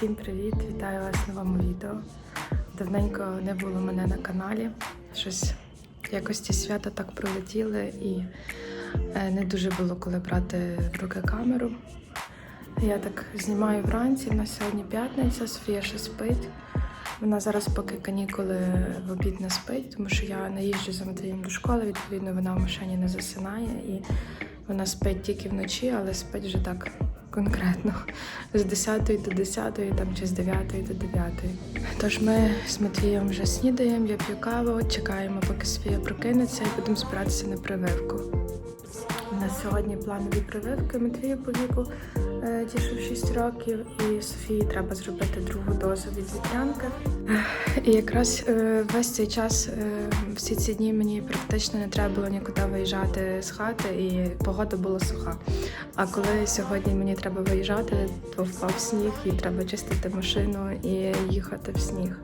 Всім привіт! Вітаю вас в новому відео. Давненько не було мене на каналі. Щось якось ці свята так пролетіли і е, не дуже було коли брати в руки камеру. Я так знімаю вранці, у нас сьогодні п'ятниця, Софія ще спить. Вона зараз поки канікули в обід не спить, тому що я не їжджу за Матвієм до школи, відповідно, вона в машині не засинає і вона спить тільки вночі, але спить вже так конкретно з 10 до 10, там, чи з 9 до 9. Тож ми з Матвієм вже снідаємо, я п'ю каву, чекаємо, поки Софія прокинеться, і будемо збиратися на прививку. У нас сьогодні планові прививки Матвію по віку, е, ті, 6 років, і Софії треба зробити другу дозу від вітрянки. І якраз е, весь цей час, е, всі ці дні мені практично не треба було нікуди виїжджати з хати, і погода була суха. А коли сьогодні мені треба виїжджати, то впав сніг, і треба чистити машину і їхати в сніг.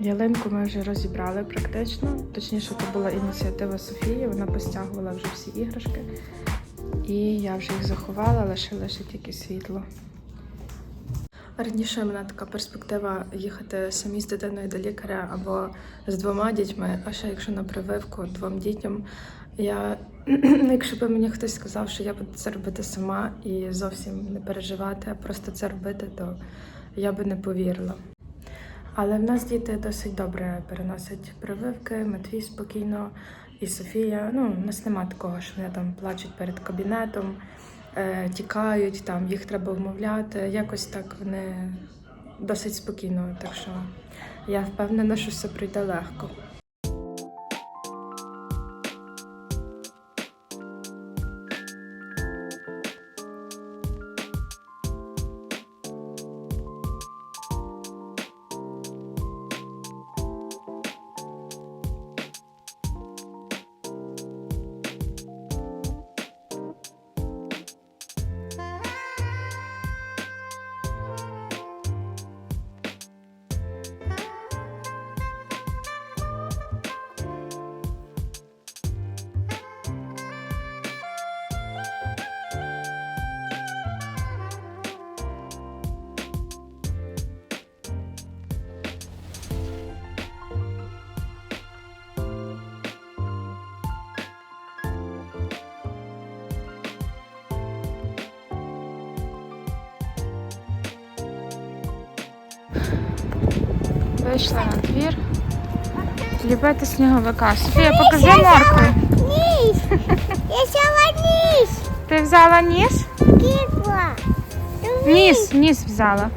Ялинку ми вже розібрали практично. Точніше, це була ініціатива Софії. Вона постягувала вже всі іграшки. І я вже їх заховала, лишила ще тільки світло. Раніше в мене така перспектива їхати самі з дитиною до лікаря або з двома дітьми, а ще якщо на прививку двом дітям. Я, якщо б мені хтось сказав, що я буду це робити сама і зовсім не переживати, а просто це робити, то я би не повірила. Але в нас діти досить добре переносять прививки, Матвій спокійно і Софія. Ну, у нас нема такого, що вони там плачуть перед кабінетом, е, тікають, там їх треба вмовляти. Якось так вони досить спокійно. Так що я впевнена, що все пройде легко. Вийшла на двір. Ліпити сніговика. Софія, покажи моркву. Ніс! Я взяла ніс! Ти взяла ніс? Кіпла! Ніс, ніс взяла.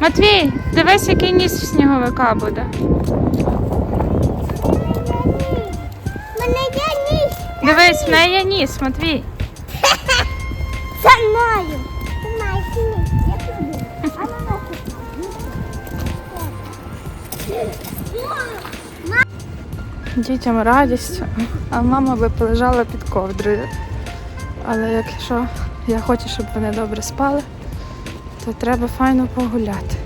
Матвій, дивись, який ніс в сніговика буде. Мене є ніс! Дивись, в неї є ніс, Матвій. За мною! Ти маєш ніс! Я тобі! А ну нахуй! Дітям радість, а мама би полежала під ковдрою. Але якщо я хочу, щоб вони добре спали, то треба файно погуляти.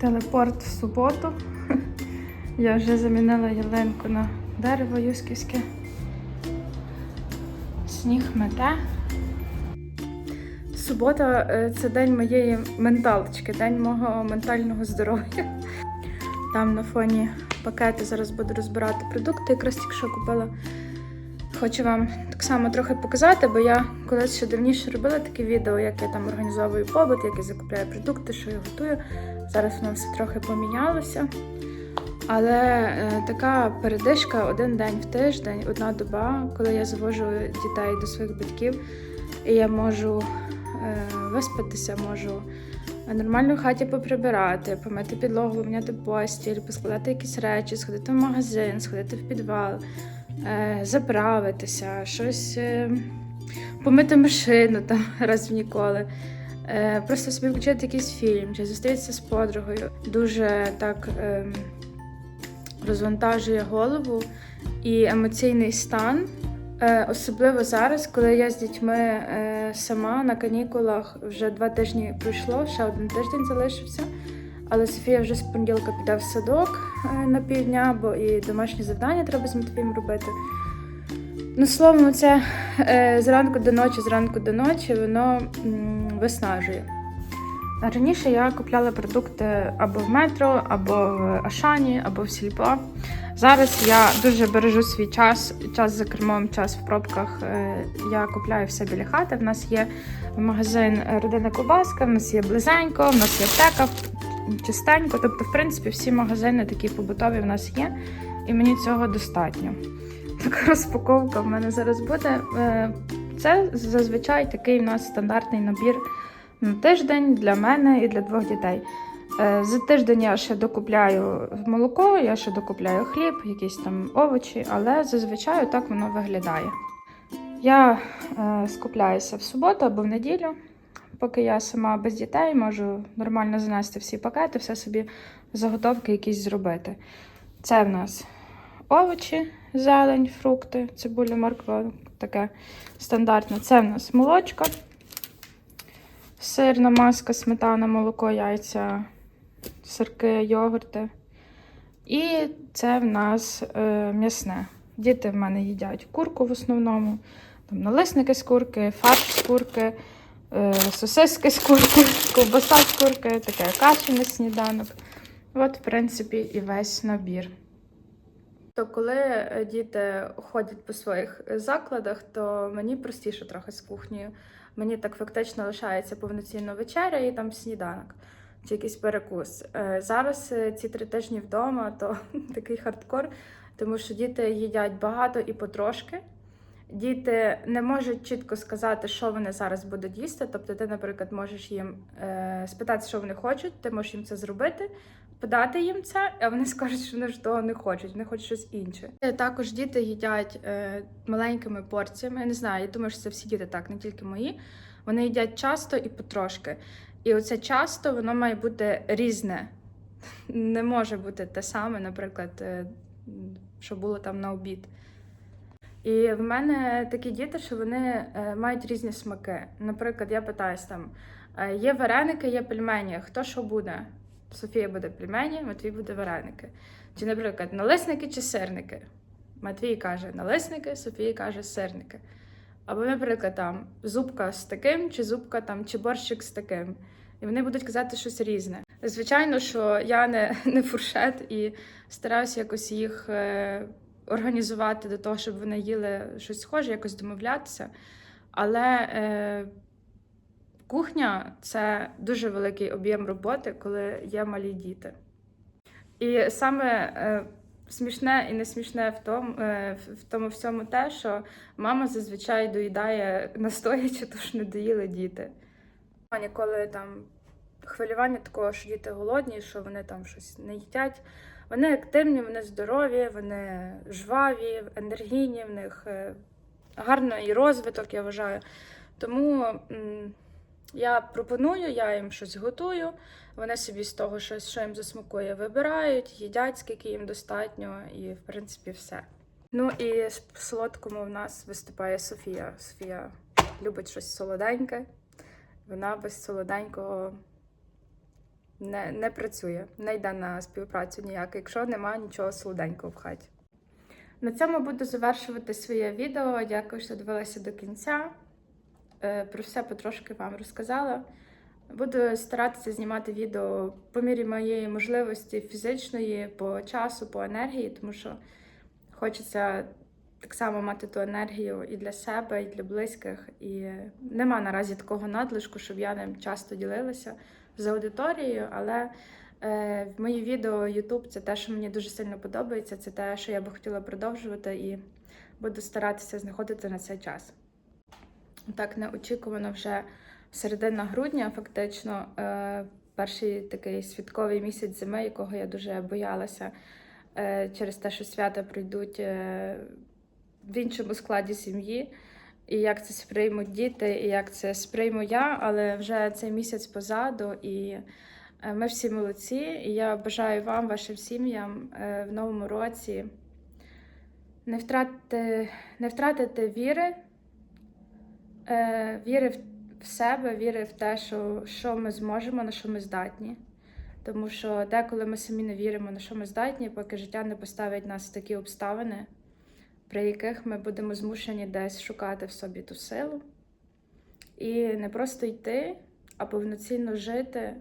Телепорт в суботу. Я вже замінила ялинку на дерево юсківське. сніг мете. Субота е, це день моєї менталочки, день мого ментального здоров'я. Там на фоні пакети зараз буду розбирати продукти, якраз тільки що купила. Хочу вам так само трохи показати, бо я колись ще давніше робила таке відео, як я там організовую побут, як я закупляю продукти, що я готую. Зараз воно все трохи помінялося. Але е, така передишка один день в тиждень, одна доба, коли я завожу дітей до своїх батьків, і я можу е, виспатися, можу нормально в хаті поприбирати, помити підлогу, поміняти постіль, поскладати якісь речі, сходити в магазин, сходити в підвал, е, заправитися, щось е, помити машину там раз в ніколи. Е, Просто собі включити якийсь фільм чи зустрітися з подругою. Дуже так ем, розвантажує голову і емоційний стан. Е, Особливо зараз, коли я з дітьми е, сама на канікулах вже два тижні пройшло, ще один тиждень залишився. Але Софія вже з понеділка піде в садок на півдня, бо і домашні завдання треба з Матвієм робити. Ну, словом, це зранку до ночі, зранку до ночі, воно виснажує. Раніше я купляла продукти або в метро, або в Ашані, або в Сільпо. Зараз я дуже бережу свій час, час за кермом, час в пробках. Е, Я купляю все біля хати. В нас є магазин Родина Кубаска, в нас є близенько, в нас є аптека чистенько. Тобто, в принципі, всі магазини такі побутові в нас є, і мені цього достатньо. Така розпаковка в мене зараз буде. Це зазвичай такий в нас стандартний набір на тиждень для мене і для двох дітей. Е, За тиждень я ще докупляю молоко, я ще докупляю хліб, якісь там овочі, але зазвичай так воно виглядає. Я е, скупляюся в суботу або в неділю, поки я сама без дітей можу нормально занести всі пакети, все собі заготовки якісь зробити. Це в нас овочі, зелень, фрукти, цибуля, морква, таке стандартне. Це в нас молочко, сирна маска, сметана, молоко, яйця, сирки, йогурти. І це в нас е, м'ясне. Діти в мене їдять курку в основному, там налисники з курки, фарш з курки, е, сосиски з курки, ковбаса з курки, таке каші на сніданок. От, в принципі, і весь набір. То коли е, діти ходять по своїх е, закладах, то мені простіше трохи з кухнею. Мені так фактично лишається повноцінна вечеря і там сніданок чи якийсь перекус. Е, Зараз ці три тижні вдома, то такий хардкор, тому що діти їдять багато і потрошки. Діти не можуть чітко сказати, що вони зараз будуть їсти. Тобто, ти, наприклад, можеш їм спитати, що вони хочуть, ти можеш їм це зробити, подати їм це, а вони скажуть, що вони ж того не хочуть, вони хочуть щось інше. Е, Також діти їдять е, маленькими порціями. Я не знаю, я думаю, що це всі діти так, не тільки мої. Вони їдять часто і потрошки. І оце часто воно має бути різне. Не може бути те саме, наприклад, е, що було там на обід. І в мене такі діти, що вони е, мають різні смаки. Наприклад, я питаюсь там: є вареники, є пельмені. Хто що буде? Софія буде пельмені, Матвій буде вареники. Чи, наприклад, налисники чи сирники? Матвій каже налисники, Софія каже сирники. Або, наприклад, там зубка з таким, чи зубка там, чи борщик з таким. І вони будуть казати щось різне. Звичайно, що я не, не фуршет і стараюся якось їх е, організувати до того, щоб вони їли щось схоже, якось домовлятися. Але е, кухня це дуже великий об'єм роботи, коли є малі діти. І саме е, смішне і не смішне в тому, е, в тому всьому те, що мама зазвичай доїдає настоячи, тож не доїли діти. Ніколи там хвилювання такого, що діти голодні, що вони там щось не їдять. Вони активні, вони здорові, вони жваві, енергійні, в них е, гарний розвиток, я вважаю. Тому я пропоную, я їм щось готую. Вони собі з того, щось, що їм засмакує, вибирають, їдять, скільки їм достатньо, і в принципі все. Ну і в солодкому в нас виступає Софія. Софія любить щось солоденьке. Вона без солоденького не, не працює, не йде на співпрацю ніяк, якщо немає нічого солоденького в хаті. На цьому буду завершувати своє відео. Дякую, що дивилися до кінця. Е, Про все потрошки вам розказала. Буду старатися знімати відео по мірі моєї можливості фізичної, по часу, по енергії, тому що хочеться так само мати ту енергію і для себе, і для близьких. І нема наразі такого надлишку, щоб я ним часто ділилася з аудиторією, але е, мої відео YouTube це те, що мені дуже сильно подобається, це те, що я би хотіла продовжувати, і буду старатися знаходити на цей час. Так неочікувано вже середина грудня, фактично, е, перший такий святковий місяць зими, якого я дуже боялася е, через те, що свята пройдуть е, в іншому складі сім'ї. І як це сприймуть діти, і як це сприйму я, але вже цей місяць позаду, і ми всі молодці. І я бажаю вам, вашим сім'ям в новому році не втратити, не втратити віри, е, віри в- себе, віри в те, що, що ми зможемо, на що ми здатні. Тому що деколи ми самі не віримо, на що ми здатні, поки життя не поставить нас в такі обставини, при яких ми будемо змушені десь шукати в собі ту силу. І не просто йти, а повноцінно жити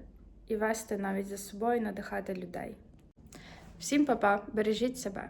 і вести навіть за собою, надихати людей. Всім па-па, бережіть себе!